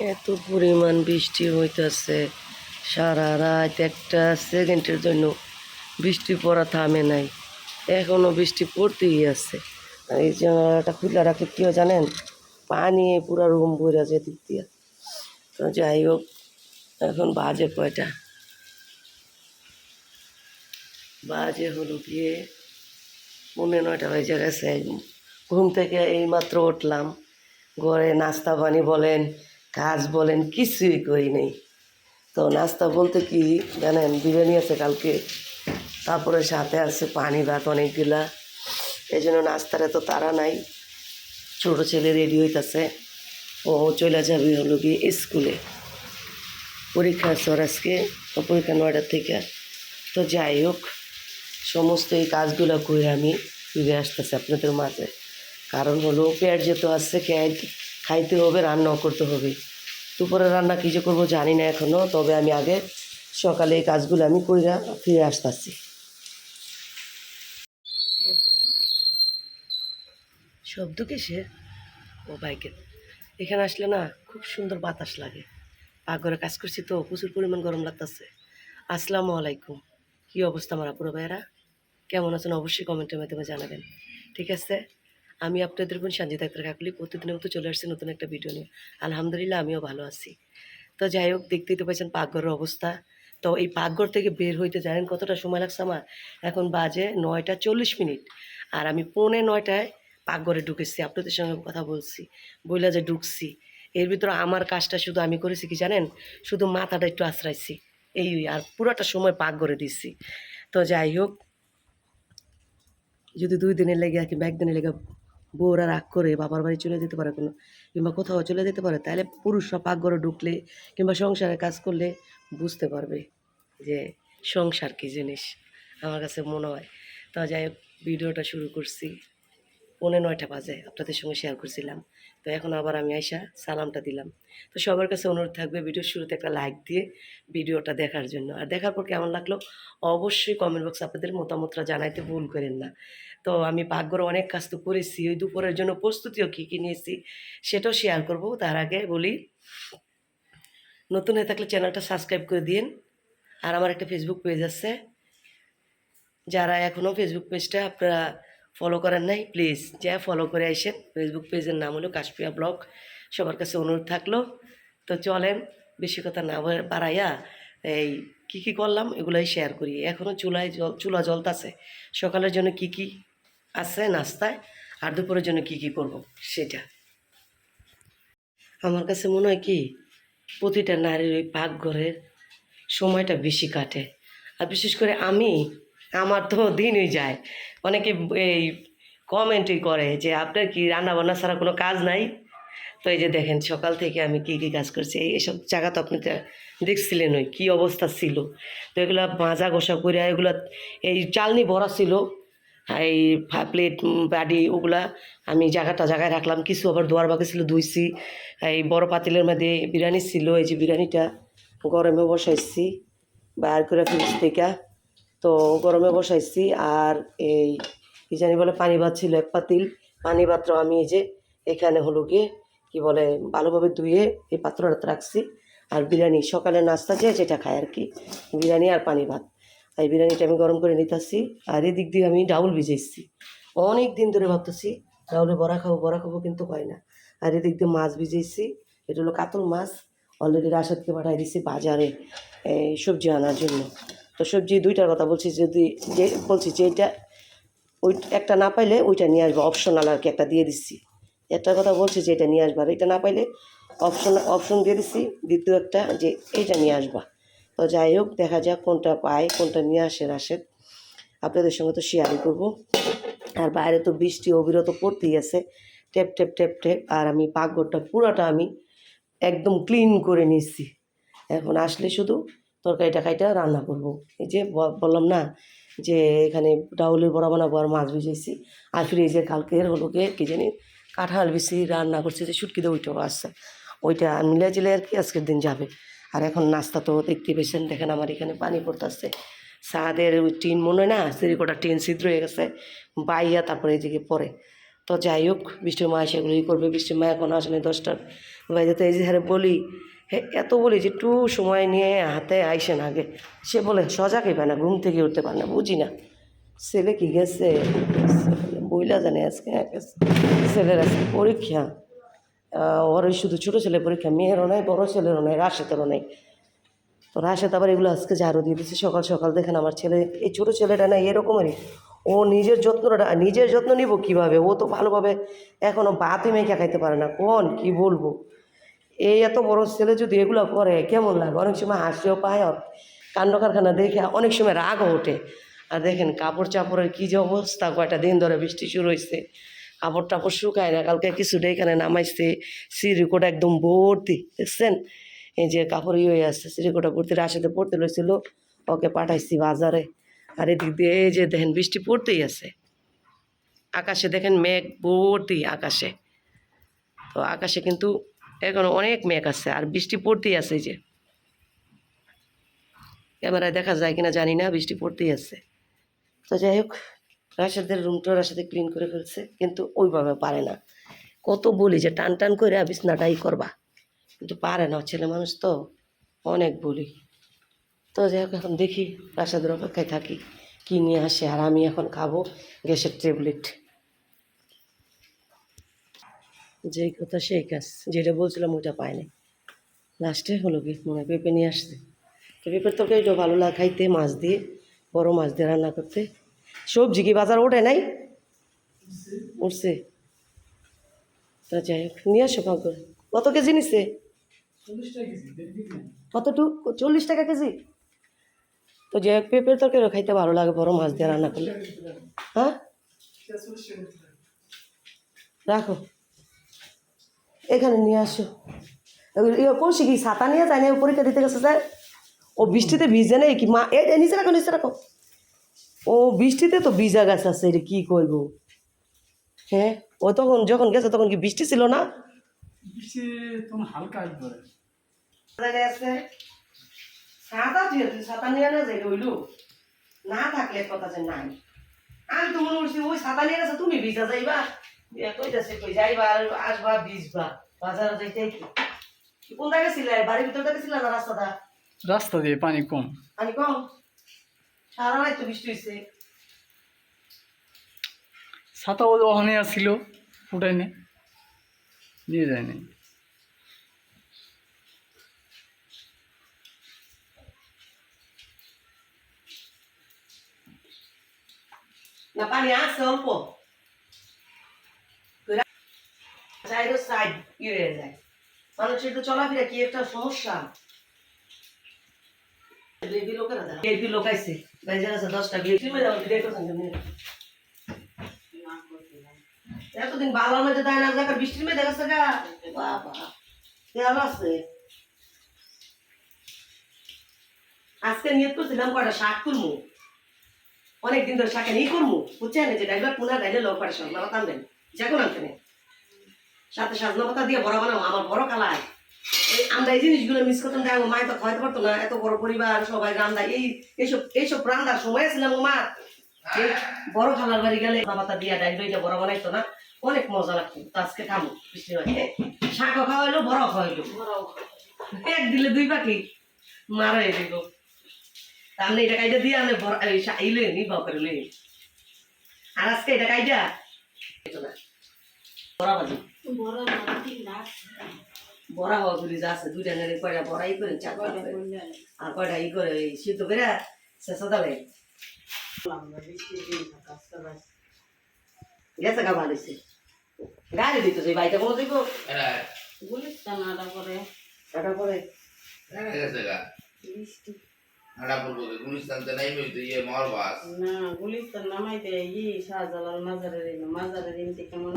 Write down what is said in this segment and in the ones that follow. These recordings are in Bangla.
এত পরিমাণ বৃষ্টি হইতেছে। সারা রাত একটা সেকেন্ডের জন্য বৃষ্টি পড়া থামে নাই। এখনও বৃষ্টি পড়তেই আছে। এই জানালাটা খুলে রাখলে কেউ জানেন? পানি পুরো রুম ভরে আছে দিক দিয়ে। তো যাই হোক, এখন বাজে কয়টা? বাজে হলো গিয়ে পৌনে নয়টা হয়ে গেছে। ঘুম থেকে এইমাত্র উঠলাম। ঘরে নাস্তা পানি বলেন কাজ বলেন কিছুই করি নেই। তো নাস্তা বলতে কি জানেন, বিরিয়ানি আছে কালকে, তারপরে সাথে আছে পানি ভাত অনেকগুলা। এই জন্য নাস্তার এত তারা নাই। ছোটো ছেলে রেডি হইতাছে, ও চলে যাবে হলো কি স্কুলে। পরীক্ষা আছে আজকে, তো পরীক্ষা নয়টার থেকে। তো যাই হোক, সমস্ত এই কাজগুলো করে আমি ফিরে আসতেছি আপনাদের মাঝে। কারণ হলো পেট যেহেতু আসছে খাইতে খাইতে হবে, রান্নাও করতে হবে। দুপুরে রান্না কী যে করব জানি না এখনও তবে আমি আগে সকালে এই কাজগুলো আমি কইরা ফিরে আসতেছি। শব্দ কিসের? ও বাইকের এখানে আসলে না খুব সুন্দর বাতাস লাগে। পাকঘরে কাজ করছি তো, প্রচুর পরিমাণ গরম লাগতেছে। আসসালামু আলাইকুম। কী অবস্থা আমার আপুরা ভাইয়েরা? কেমন আছেন? অবশ্যই কমেন্টের মাধ্যমে জানাবেন। ঠিক আছে? আমি আপনাদের বোন সঞ্জিতা আক্তার কাকুলি প্রতিদিনের মতো চলে আসছি নতুন একটা ভিডিও নিয়ে। আলহামদুলিল্লাহ, আমিও ভালো আছি। তো যাই হোক, দেখতেই তো পাচ্ছেন পাকঘরের অবস্থা। তো এই পাকঘর থেকে বের হইতে জানেন কতটা সময় লাগছে আমার? এখন বাজে নয়টা চল্লিশ মিনিট। আর আমি পৌনে নয়টায় পাকঘরে ঢুকেছি, আপনাদের সঙ্গে কথা বলছি, বইলা যে ঢুকছি। এর ভিতরে আমার কাজটা শুধু আমি করেছি কি জানেন? শুধু মাথাটা একটু আশ্রাইছি এই আর পুরোটা সময় পাকঘরে দিচ্ছি তো যাই হোক, যদি দুই দিনের লেগে আর কিংবা একদিনের লেগে বউরা রাগ করে, বাবার বাড়ি চলে যেতে পারে কোনো, কিংবা কোথাও চলে যেতে পারে, তাহলে পুরুষরা পাকঘরে ঢুকলে কিংবা সংসারে কাজ করলে বুঝতে পারবে যে সংসার কী জিনিস, আমার কাছে মনে হয়। তো যাই হোক, ভিডিওটা শুরু করছি। পৌনে নয়টা বাজে, আপনাদের সঙ্গে শেয়ার করছিলাম। তো এখন আবার আমি আইসা সালামটা দিলাম। তো সবার কাছে অনুরোধ থাকবে, ভিডিওর শুরুতে একটা লাইক দিয়ে ভিডিওটা দেখার জন্য। আর দেখার পর কেমন লাগল? অবশ্যই কমেন্ট বক্সে আপনাদের মতামতটা জানাইতে ভুল করেন না। তো আমি পাকঘরে অনেক কাজ তো করেছি। ওই দুপুরের জন্য প্রস্তুতিও কী কী নিয়েছি সেটাও শেয়ার করব তার আগে বলি। নতুন হয়ে থাকলে চ্যানেলটা সাবস্ক্রাইব করে দিন আর আমার একটা ফেসবুক পেজ আছে। যারা এখনও ফেসবুক পেজটা আপনারা ফলো করেন নাই প্লিজ যা ফলো করে আসেন। ফেসবুক পেজের নাম হলো কাশপিয়া ব্লগ সবার কাছে অনুরোধ থাকল। তো চলেন, বেশি কথা না বাড়াইয়া এই কী কী করলাম এগুলাই শেয়ার করি। এখনও চুলায় জল, চুলা জ্বলতাছে। সকালের জন্য কি কি আছে নাস্তায়, আর দুপুরের জন্য কি কি করব সেটা। আমার কাছে মনে হয় কি, প্রতিটা নারীর ওই পাকঘরের সময়টা বেশি কাটে। আর বিশেষ করে আমি, আমার তো দিনই যায়। অনেকে এই কমেন্টই করে যে, আপনার কি রান্না বান্না ছাড়া কোনো কাজ নাই? তো এই যে দেখেন, সকাল থেকে আমি কি কি কাজ করছি, এই এসব জায়গা তো আপনি দেখছিলেন ওই কী অবস্থা ছিল। তো এগুলো মাজা ঘষা করে এগুলো এই চালনি ভরা ছিল। এই প্লেট বাড়ি ওগুলা আমি জায়গাটা জায়গায় রাখলাম। কিছু আবার দোয়ার বাকি ছিল, ধুইছি। এই বড় পাতিলের মধ্যে বিরিয়ানি ছিল, এই যে বিরিয়ানিটা গরমে বসাইছি, বার করে ফ্রিজ থেকে। তো গরমে বসাইছি আর এই কি জানি বলে, পানি ভাত ছিল এক পাতিল। পানি পাত্র আমি এই যে এখানে হলো গিয়ে কি বলে, ভালোভাবে ধুয়ে এই পাত্রটা রাখছি। আর বিরিয়ানি, সকালে নাস্তা যে যেটা খায় আর কি, বিরিয়ানি আর পানি ভাত। এই বিরিয়ানিটা আমি গরম করে নিতেছি, আর এদিক দিয়ে আমি ডাউল ভিজাইছি। অনেক দিন ধরে ভাবতেছি, ডাউলে বড়া খাব বড়া খাব কিন্তু হয় না। আর এদিক দিয়ে মাছ ভিজাইছি, এটা হলো কাতল মাছ। অলরেডি রাশাদকে পাঠাই দিছি বাজারে এই সবজি আনার জন্য। তো সবজি দুইটার কথা বলছি, যদি যে, বলছি যে এটা, ওই একটা না পাইলে ওইটা নিয়ে আসব অপশনাল আর কি একটা দিয়ে দিচ্ছি একটার কথা বলছি যে এটা নিয়ে আসবা, আর এটা না পাইলে অপশন অপশন দিয়ে দিচ্ছি দ্বিতীয় একটা যে, এইটা নিয়ে আসবা। তো যাই হোক, দেখা যাক কোনটা পাই, কোনটা নিয়ে আসে রাশেদ আপনাদের সঙ্গে তো শেয়ারই করব। আর বাইরে তো বৃষ্টি, অবিরত পড়তেই আছে। টেপ টেপ টেপ টেপ আর আমি পাকঘরটা পুরোটা আমি একদম ক্লিন করে নিচ্ছি এখন আসলে শুধু তরকারি টাকাইটা রান্না করব। এই যে বললাম না যে এখানে ডাউলের বড়া বানাবো আর মাছ ভিজেছি আর ফিরে ফ্রিজে কালকের হলো গিয়ে কী জানি কাঁঠাল বেশি রান্না করছি যে সুটকিতে ওইটাও আসছে ওইটা মিলে জিলে আর কি আজকের দিন যাবে। আর এখন নাস্তা তো দেখতে পেয়েছেন, দেখেন আমার এখানে পানি পড়তেছে। সাদের ওই টিন মনে হয় না সিরিকোটা টিন ছিদ্র হয়ে গেছে, বাইয়া তারপরে এদিকে পরে তো যাই হোক, বৃষ্টির মা সেগুলোই করবে, বৃষ্টির মা এখন আসলে দশটার ভাই তো এই যে হারে বলি, হে, এত বলি যে একটু সময় নিয়ে হাতে আইসেন আগে। সে বলে সজাগই পায় না, ঘুম থেকে উঠতে পারে না, বুঝি না। ছেলে কি গেছে? বইলা জানে আজকে ছেলের আজকে পরীক্ষা। ওর ওই শুধু ছোটো ছেলে পরীক্ষা, মেয়েরও নাই, বড়ো ছেলেরও নাই রাশেতেরও নাই। তো রাশেদ আবার এগুলো আজকে ঝাড়ু দিয়ে দিচ্ছে সকাল সকাল দেখেন আমার ছেলে, এই ছোটো ছেলেটা না এরকমেরই ও নিজের যত্নটা, নিজের যত্ন নিব কীভাবে? ও তো ভালোভাবে এখনও বাতি মেখে খাইতে পারে না। কোন, কি বলব? এই এত বড় ছেলে যদি এগুলো করে, কেমন লাগে? অনেক সময় হাসিও পায় কাণ্ড কারখানা দেখে অনেক সময় রাগও ওঠে। আর দেখেন কাপড় চাপড়ের কী যে অবস্থা, কয়টা দিন ধরে বৃষ্টি শুরু হয়েছে কাপড় টাপড় শুকায় না। কালকে কিছুটা এখানে নামাইছে সিরিকোটা একদম ভর্তি, দেখছেন? এই যে কাপড় ইয়ে আসছে সিরিকোটা ভর্তি, রাশিতে পড়তে লইছিল, ওকে পাঠাইছি বাজারে। আর এদিক দিয়ে যে দেখেন, বৃষ্টি পড়তেই আছে। আকাশে দেখেন মেঘ ভর্তি আকাশে। তো আকাশে কিন্তু এখন অনেক মেঘ আছে, আর বৃষ্টি পড়তেই আছে যে। ক্যামেরায় দেখা যায় কিনা জানি না, বৃষ্টি পড়তেই আছে। তো যাই হোক রাশেদের রুমটা রাশেদে ক্লিন করে ফেলছে, কিন্তু ওইভাবে পারে না। কত বলি যে টান টান করে বিছনাটাই করবা, কিন্তু পারে না। ছেলে মানুষ তো অনেক বলি। তো যাই হোক, এখন দেখি রাশেদের অপেক্ষায় থাকি, কী নিয়ে আসে আর আমি এখন খাব গ্যাসের ট্যাবলেট। যেই কথা সেই কাজ, যেটা বলছিলাম ওইটা পায়নি লাস্টে হলো কি, মনে পেঁপে নিয়ে আসছে। তো পেঁপের তরকারিটা ভালো লাগে খাইতে মাছ দিয়ে, বড় মাছ দিয়ে রান্না করতে। সবজি কি বাজার ওঠে নাই? উঠছে। তা যাই হোক নিয়ে আসো কাউ করে। কত কেজি নিচ্ছে কতটুকু চল্লিশ টাকা কেজি? তো যাই হোক পেঁপের তরকারি খাইতে ভালো লাগে বড় মাছ দিয়ে রান্না করলে। হ্যাঁ? রাখো। এখানে নিয়ে আসো। কৌশি কি ছাতা নিয়ে যায় না পরীক্ষা দিতে গেছে স্যার ও বৃষ্টিতে ভিজে নেই কি? মা এ, নিচে রাখো নিচে রাখো। ও বৃষ্টিতে তো ভিজা গাছ আছে এটা কী করব? হ্যাঁ ও তখন যখন গেছে তখন কি বৃষ্টি ছিল না? বৃষ্টি হালকা ছাতা দিয়ে ছাতা নিয়ে না যাই না থাকলে কথা যে নাই। আমি তো মনে করছি ওই ছাতা নিয়ে গেছে তুমি ভিজা যাইবা। এ কইতাছে কই যাইবা আর আসবা ভিজবা। বাজারে যাইতে কি কোন জায়গায় ছিলে বাড়ির ভিতর থেকে ছিল না রাস্তাটা? রাস্তা দিয়ে পানি কম। আমি কম? সারা রাত তো বৃষ্টি হয়েছে ছাতা ও ওখানে আসছিল ফুটাই নে নিয়ে যায়নি না। পানি আসছে অল্প। সাইড ইয়ে যায়। মানুষের একটু চলাফেরা কি একটা সমস্যা? বাইজার আছে দশটা এতদিন বাংলার মধ্যে দেয় না দেখা বৃষ্টির মধ্যে গেছে গা। বাবা আছে? আজকে নিয়ত করছিলাম কয়টা? শাক তুলমু অনেকদিন ধরে শাকে ই করমু বুঝছেন যে ডাইবার পুনা ডাইলে লোক পারে সব মাথা টানবেন। যে কোনো আনতে সাথে সাজনা পাতা দিয়ে বড় বানাও আমার বড় কালায় আমরা এই জিনিসগুলো মিস করতাম দেখ মায় তো খাওয়াতে পারতো না, এত বড় পরিবার, সবাই রান্দা এই, এইসব এইসব রান্দার সময় ছিলাম মা এই বড় খালার বাড়ি গেলে পাতা দিয়ে ডাইল দইটা বড় বানাইতো না, অনেক মজা লাগতো, তো আজকে খামো শাকও খাওয়াইলো বড় খাওয়াইলো। এক দিলে দুই পাখি মারা হয়ে দিব। তাহলে এটা কাইটা দিয়ে আমি বড় ইলে নি বাও করে লই। আর আজকে এটা কাইটা? এটা না বড়া বাজি বড়া হওয়া গুলি আছে দুইটা নেড়ে কয়টা বড়া ই করে চার করে। আর কয়টা ই করে সিদ্ধ করে শেষা দালে গেছে গা ভালোছে গাড়ি দিত সেই বাইটা কোনো দিব এটা পরে। হাঁটা পড়ব গুলিস্তান তো নাই বই তো ইয়ে মরবাস না গুলিস্তান নামাইতে ই শাহজালাল মাজারের মাজারের ইনতে কেমন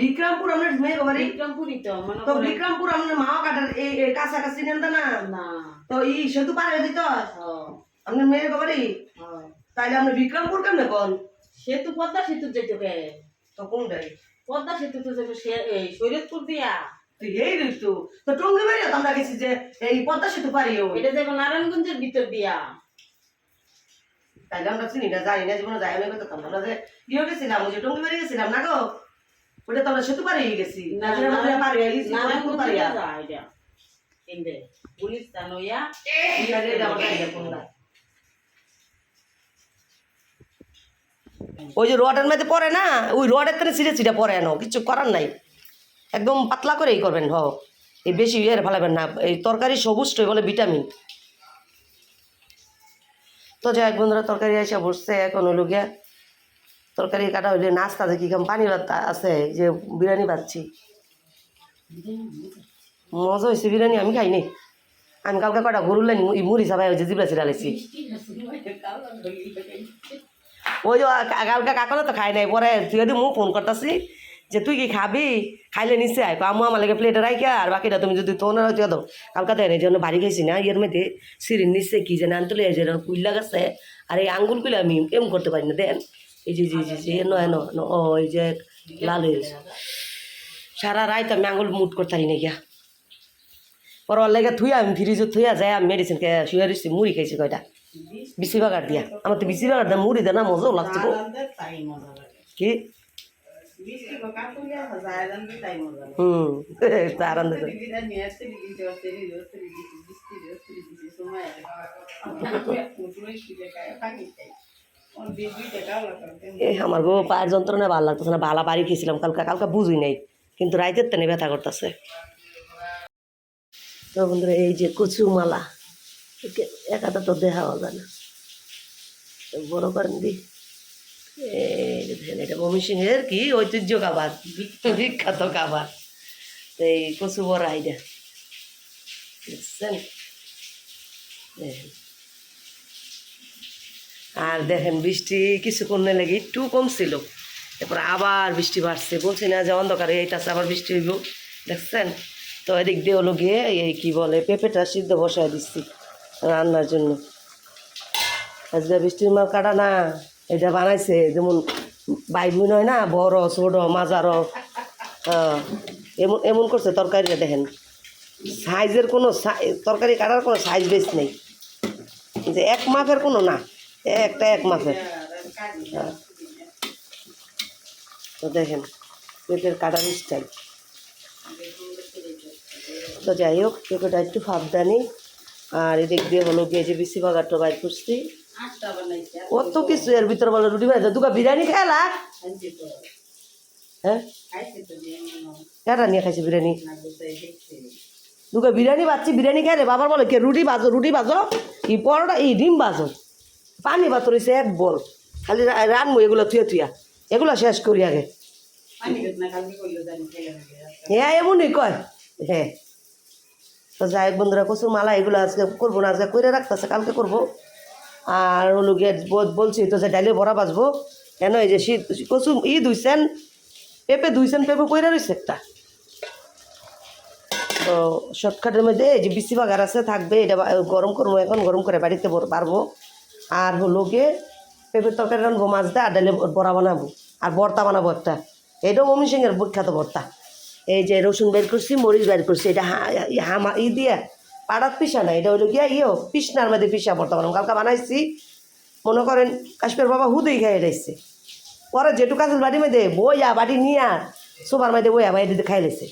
বিক্রমপুর আমরা মেয়ে বাড়ি বিক্রমপুরি তো তো বিক্রমপুর আমরা মাও কাটার এই এই কাছাকাছি নেন না? না। তো এই সেতু পার হয়ে দিত আপনার মেয়ের বাড়ি। তাইলে আমরা বিক্রমপুর কেমনে সেতু পদ্মা সেতু যেতে তো কোনটাই? পদ্মা সেতু তো যাবে দিয়া। তুই এই ঋতু। তো টঙ্গি বাড়ি তো আমরা গেছি যে এই পদ্মা সেতু পারি ওই এটা যাবে নারায়ণগঞ্জের ভিতর দিয়া। তাইলে আমরা চিনি না জানি না জীবনে যাই। আমরা যে ইয়ে গেছিলাম ওই যে টঙ্গি বাড়ি গেছিলাম না গো ওটা তো আমরা সেতু পারে গেছি পারে পারে ওই যে রডের মধ্যে পড়ে না ওই রডের থেকে ছিঁড়ে ছিঁড়ে পড়ে এনো কিছু করার নাই একদম পাতলা করেই করবেন হ এই বেশি ইয়ে ফেলাবেন না এই তরকারি সবুজটাই বলে ভিটামিন তো যাই হোক বন্ধুরা তরকারি এসে বসছে এখন হলো গিয়া, তরকারি কাটা হইলে নাস্তা দেখি কেমন পানি ভাত আছে যে বিরিয়ানি পাচ্ছি মজা হয়েছে বিরিয়ানি, আমি খাইনি আমি কালকে কটা গরুর লাইনি মুড়ি সাবাই হয়েছে জিবলা চিরালেছি ওই যে কালকে কাকলে তো খাই নাই, পরে যদি মুখ ফোন করতেছি। যে তুই কি খাবি? খাইলে নিশ্চয় আয় আমু আমার লাগে প্লেটে রাখা আর বাকিটা তুমি যদি তোর তুই দাও। কালকা দেয় এই জন্য বাড়ি খাইছি না ইয়ের মধ্যে সিঁড়ির নিচে কি যেন আনতে যে কুইল্লা গেছে আর এই আঙ্গুলগুলো আমি এম করতে পারি না দেন? এই যে যে যে যে নয় ন ও এই যে লাল হয়ে গেছে। সারা রাত আমি আঙ্গুল মুট করতে পারি না গিয়া পর লেগে থুইয়া আমি ফ্রিজে থুইয়া যায় আমি মেডিসিন খেয়ে শুয়ে রয়েছি মুড়ি খাইছি কয়টা? বিসি বাগার দিয়া। আমার তো বিসি বাগার দেয় মুড়ি দেয় না মজাও লাগছে কি? হুম আনন্দ এ আমার গো পায়ের যন্ত্রণা ভালো লাগতেছে না ভালা বাড়ি খেয়েছিলাম কালকা কালকা বুঝি নাই কিন্তু রাইতের তেনে ব্যথা করতেছে। তো বন্ধুরা এই যে কচু মালা একে একাটা তো দেখা যায় না। বড় করেন দি। এই যে দেখেন, এটা ময়মনসিংহের কি ঐতিহ্য খাবার, বিখ্যাত খাবার। তো এই কচু বড়া এইটা দেখছেন? আর দেখেন, বৃষ্টি কিছুক্ষণ লেগে একটু কমছিল এরপর আবার বৃষ্টি বাড়ছে। বলছি না যে অন্ধকারে এইটাছে আবার বৃষ্টি হইব। দেখছেন? তো এদিক দিয়ে হলো গিয়ে এই কি বলে, পেঁপেটা সিদ্ধ বসায় দিচ্ছি রান্নার জন্য। আজকে বৃষ্টির মাল কাটা না। এটা বানাইছে, যেমন ভাই বোন হয় না, বড়, ছোট মাজারও হ্যাঁ এমন এমন করছে তরকারিটা, দেখেন। সাইজের কোনো তরকারি কাটার কোনো সাইজ বেশ নেই। যে এক মাপের কোনো না, একটা এক মাপের। হ্যাঁ। তো দেখেন, পেটের কাটার স্টাইল। তো যাই হোক, পেঁপেটা একটু সাবধানি আর এদিক দিয়ে হলো গিয়ে যে বিসি বাগারটা বাইর করছি। কত কিছু এর ভিতরে বলে রুটি বানাইছে দুকা বিরিয়ানি খেলা হ্যাঁ? কেটা নিয়ে খাইছে বিরিয়ানি। দুকা বিরিয়ানি বাচ্চি বিরিয়ানি খাই রে বাবার বলে কে রুটি বাজো রুটি বাজো ই পরোটা এই ডিম বাজো। পানি ভাত রয়েছে এক বল। খালি রানবো এগুলো থুয়া থুয়া। এগুলো শেষ করি আগে। হ্যাঁ এমনই কয়। হ্যাঁ। তো যাই বন্ধুরা কচুর মালা এগুলো আজকে করব না আজকে করে রাখতেছে কালকে করব। আর হলো গিয়ে বলছি তো যে ডাইলে বড়া বাজবো কেন এই যে শীত কচু ই দুইছেন, পেঁপে দুইছেন, পেঁপে কইরা রয়েছে একটা। তো শর্টকাটের মধ্যে এই যে বিসি বাগার আছে, থাকবে, এটা গরম করব এখন, গরম করে বাড়িতে পারব আর হলো গিয়ে পেঁপের তরকারি রানবো মাছ দিয়ে, আর ডালে বড়া বানাবো। আর বর্তা বানাবো একটা। এটাও মমি সিংয়ের বিখ্যাত বর্তা এই যে রসুন বের করছি, মরিচ বের করছি, এটা হা- ই দিয়ে পাড়াত পিসা না এটা হলো গিয়া ইয়েও পিসনার মধ্যে পিসা ভর্তা বানাবো কালকা বানাইছি মনে করেন কাশ্মীর বাবা হুদেই খাই রাইছে পরে যেটু কাছের বাড়ি মধ্যে বইয়া বাড়ি নিয়া সোফার মধ্যে বইয়া বাইরে দিয়ে খাই লেছে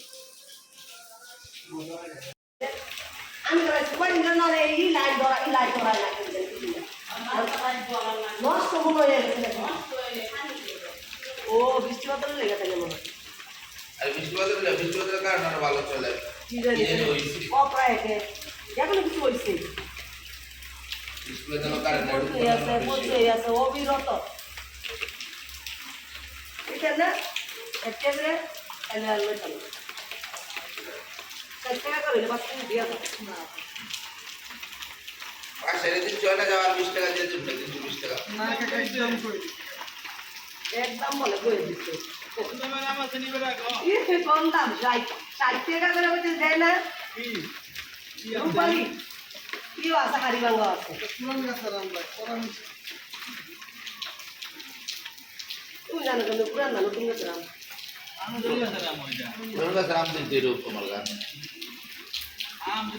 ও বৃষ্টি বাদল লেগে থাকে মনে হয় আর কারণে ভালো চলে। অপ্রায় এখনও কিছু হয়েছে অবিরত। একেবারে একদম বলে করে দিচ্ছে ইয়ে, কম দাম ষাট ষাট টাকা করে দেয় না। রূপালি কি আছে হাড়ি ভাঙ্গা আছে। তুমি জানো কিন্তু পুরান না নতুন গেছে রাম রাম দিন তৈরি হোক তোমার গান কি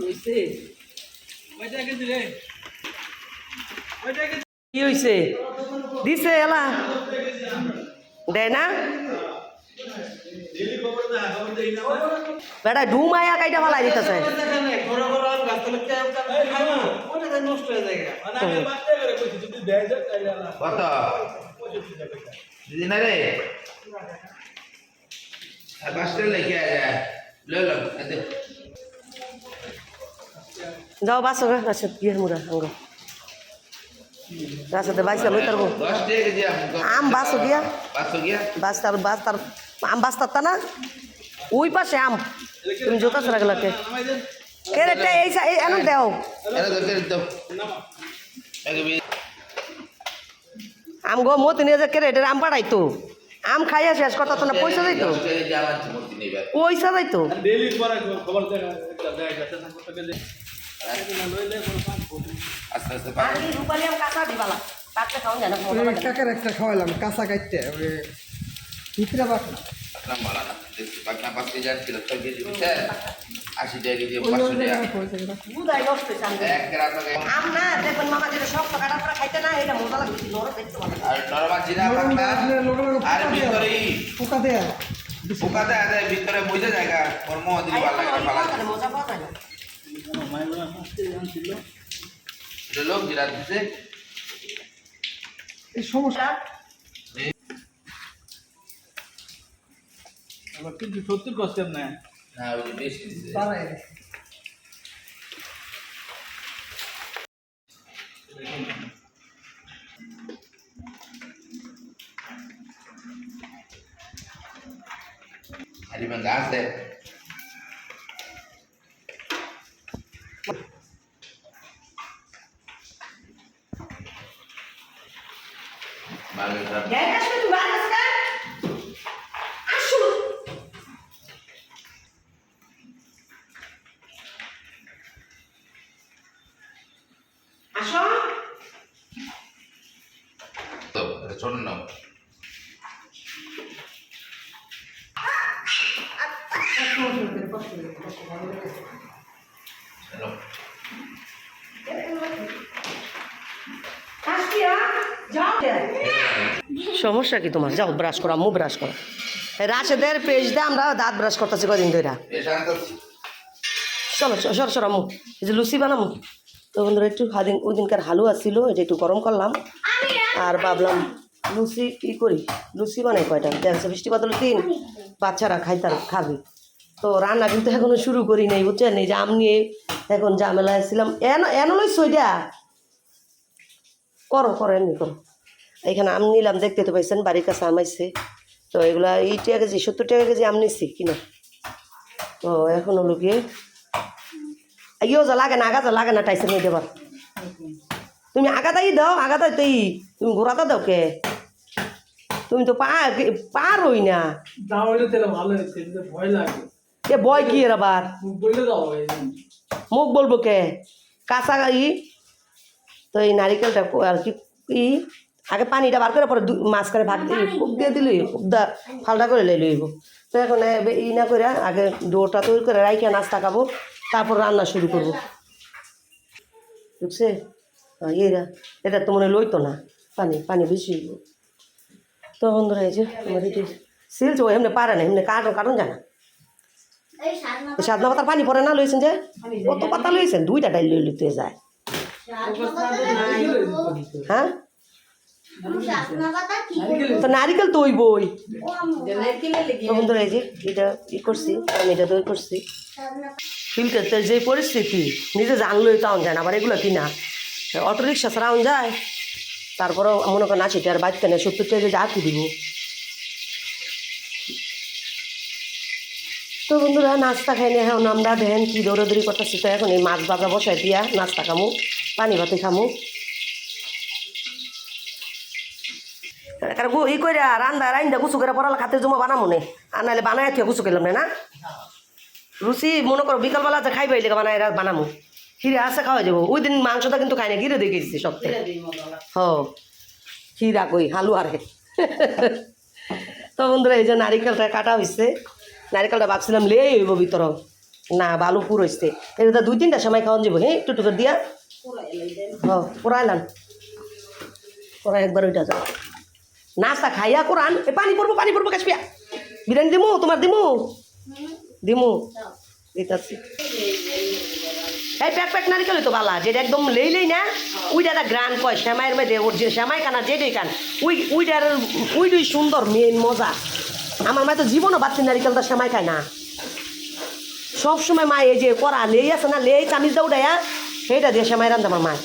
হয়েছে দিছে এলা দেয় না বেটা ডুমায়া কাইটা ফালাই দিতেছে কত দিদি না রে। আর পাঁচটা লেগে আয় লো লো এতে যাও বাসো গে গাছের বিয়ের মুড়া আঙ্গ গাছেতে বাইসা লই তারবো দশ টাকা কেজি আম আম বাসো গিয়া পাঁচশো গিয়া। বাস তার বাস তার, আম বাস তার না? ওই পাশে আম। তুমি জোতা সরা গেলাকে কে? রে তে এই এনো দেও তো আম গো, মতি নিয়ে যে কে রে আম পাড়াইতো আম খাইয়া শেষ কথা তো না, পয়সা আম মূর্তি নেবে পয়সা ডেলি পরে খবর আস্তে আস্তে রূপালি আম কাঁচা দিবালা খাওয়া যায় না। কাকার একটা খাওয়াইলাম কাঁচা কাটতে ওই ভিতরে বাটনা পাকলাম ভালো না দেখছি পাকলাম পাঁচ কেজি আনছিল ছয় কেজি বুঝছে আশি টাকা কেজি পাঁচশো টাকা। বুধাই নষ্ট হয়েছে আম। এক গ্রাম আম না দেখবেন মামা যেটা সব কাটার পরে খাইতে না এটা মজা লাগে বেশি নরম দেখতে ভালো আর নরমা জিরা আর ভিতরে পোকা দেয়া। পোকা দেয়। দেয় ভিতরে বুঝে জায়গা কর্ম দিলে ভালো লাগে মজা পাওয়া যায় না। লোক জিরা দিচ্ছে এই সমস্যা। আবার কিন্তু সত্যি কষ্ট না। না ওই বেশি দিচ্ছে বাড়াই হারিবেন গাছ দেয় ভালো খারাপ গ্যাস আসবে সমস্যা কি তোমার? যাও ব্রাশ করো, আম্মু ব্রাশ করো। রাশেদের পেস্ট দিয়ে আমরা দাঁত ব্রাশ করতেছি কদিন ধরে চলো সর সর, আম্মু। এই যে লুচি বানামু তো বন্ধুরা, একটু হাদিন ওই দিনকার হালুয়া ছিল, এটা একটু গরম করলাম। আর ভাবলাম, লুচি কি করি? লুচি বানাই কয়টা? দেখছে বৃষ্টি বাদল দিন বাচ্চারা খাইতার খাবে। তো রান্না কিন্তু এখনও শুরু করি নাই, বুঝছেন? এই যে আম নিয়ে এখন ঝামেলায় ছিলাম। এন এন লই সইটা করো করো, এমনি করো। এখানে আম নিলাম দেখতে তো পাইছেন বাড়ির কাছে আম আইছে। তো এগুলা এই টাকা কেজি সত্তর টাকা কেজি আম নিচ্ছি কিনা। তো এখন হলো গিয়ে ইয়েও যা লাগে না আগাতা লাগে না টাইসেন নিয়ে দেবার তুমি আগাতাই দাও আগাতাই তুই তুমি ঘোরাতা দাও কে? তুমি তো পারোই না। ভয় এ বয় কি এর আবার? মুখ বলব কে? কাঁচা ই তো এই নারিকেলটা আর কি আগে পানিটা বার করে পরে দু- করে ভাগ দিয়ে খুব দিয়ে দিলি খুব দা ফালটা করে লই লইব। তো এখন ই না করে আগে ডোটা তৈরি করে রাইখে নাস্তা খাব তারপর রান্না শুরু করব। বুঝছে? এরা এটা তো মনে হয় লইতো না। পানি পানি বেশি হইব। তো বন্ধুরা এই যে আমার এটি সিলছে ও এমনি পারে না এমনি কাটন কাটন জানা। সাধনা পাতার পানি পরে না লইছেন যে? কত পাতা লইছেন? দুইটা ডাইল লই লইতে যায়। হ্যাঁ? তো নারিকেল তো ওই বই বন্ধুরা এই যে এটা ই করছি আমি এটা তৈরি করছি। ফিল্টার যে পরিস্থিতি নিজে জানলোই তাও যায় না আবার এগুলো কিনা। অটো রিক্সা ছাড়াও যায়। তারপরেও মনে করেন আশি টাকার বাইক কেনে সত্তর টাকা যা কি দিব। তো বন্ধুরা নাস্তা খাই নিয়ে এখন আমরা দেখেন কি দৌড়াদৌড়ি করতেছি। তো এখন এই মাছ ভাজা বসাই দিয়া নাস্তা খামু পানি ভাতে খামু। কারণ ই করে রান্দা রান্দা গুছু করে পড়ালে খাতে জমা বানামো নে আর নাহলে বানায় থিয়ে গুছু করলাম না রুচি, মনে করো বিকালবেলা যে খাইবে লেগে বানায় বানামো। খিরে আছে খাওয়া যাব। ওই দিন মাংসটা কিন্তু খাই না ঘিরে দিয়ে গেছি সপ্তাহে হ। খিরা কই হালু আরে তো বন্ধুরা, এই যে নারিকেলটা কাটা হয়েছে নারিকেলটা ভাবছিলাম লে হইব ভিতর না, বালু পুর হইছে। এটা দুই তিনটা সময় খাওয়ান যাব হ্যাঁ একটু টুকু দিয়া। পুরাই হ পুরাইলাম পুরা একবার ওইটা যাও। নাস্তা খাইয়া কোরআন, এ পানি পড়ব পানি পড়ব কাশপিয়া বিরিয়ানি দিমু, তোমার দিমু? দিমু। দিতাছি। এই প্যাক প্যাক নারিকেল তো বালা, যেটা একদম লেই লেই না উইটা একটা গ্রান কয়, শ্যামাইয়ের মধ্যে ওর যে শ্যামাই কানা যেটাই কান, উই উইটার উইডুই সুন্দর মেন মজা। আমার মায় তো জীবনও বাচ্চি নারিকেলটা শ্যামাই খায় না। সব সময় মা এই যে করা লেই আছে না, লেই চামিচ দা উঠাইয়া, সেইটা দিয়ে শ্যামাই রান্ধে আমার মায়।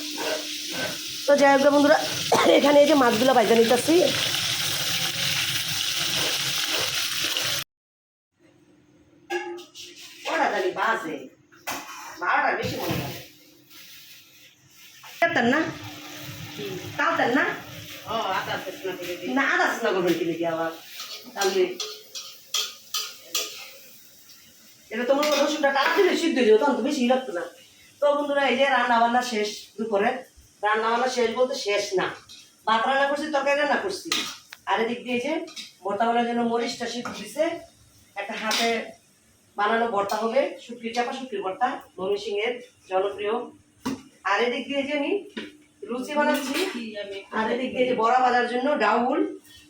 তো যাই হোক বন্ধুরা, এখানে এই যে মাছগুলো বাইজা নিতেছি। দিই না আদা করবেন কিনে আবার? তাহলে এটা তোমার টাকা দিলে সিদ্ধ হয়ে যাবে, তখন তো বেশি লাগতো না। তো বন্ধুরা, এই যে রান্না বান্না শেষ দুপুরে রান্না বান্না শেষ বলতে শেষ না। ভাত রান্না করছি, তরকারি রান্না করছি। দিয়ে যে জন্য মরিচটা সিদ্ধ দিছে একটা হাতে বানানো ভর্তা হবে শুটকি চাপা শুটকির ভর্তা এর জনপ্রিয়। আর এদিক দিয়ে যে আমি লুচি বানাচ্ছি, আর এদিক দিয়ে যে বড়া বাজার জন্য ডাউল।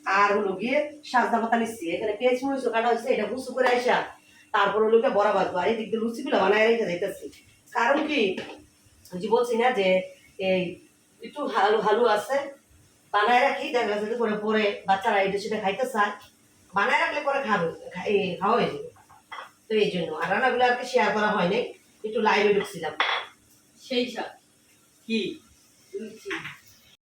আর হলো গিয়ে সাজদা পাতা নিচ্ছি এখানে পেঁয়াজ মরিচ কাটা হয়েছে এটা গুছু করে আসা তারপর হলো গিয়ে বড়া বাজবো আর এদিক দিয়ে লুচিগুলো বানায় রেখে যাইতেছি। কারণ কি? যে বলছি না যে এই একটু হালু হালু আছে বানায় রাখি দেখা যাচ্ছে যে পরে পরে বাচ্চারা এটা সেটা খাইতে চায়। বানায় রাখলে পরে খাবে খাওয়া হয়ে যাবে। তো এই জন্য। আর রান্নাগুলো আর কি শেয়ার করা হয়নি একটু লাইভে ঢুকছিলাম। সেই সব কি? লুচি।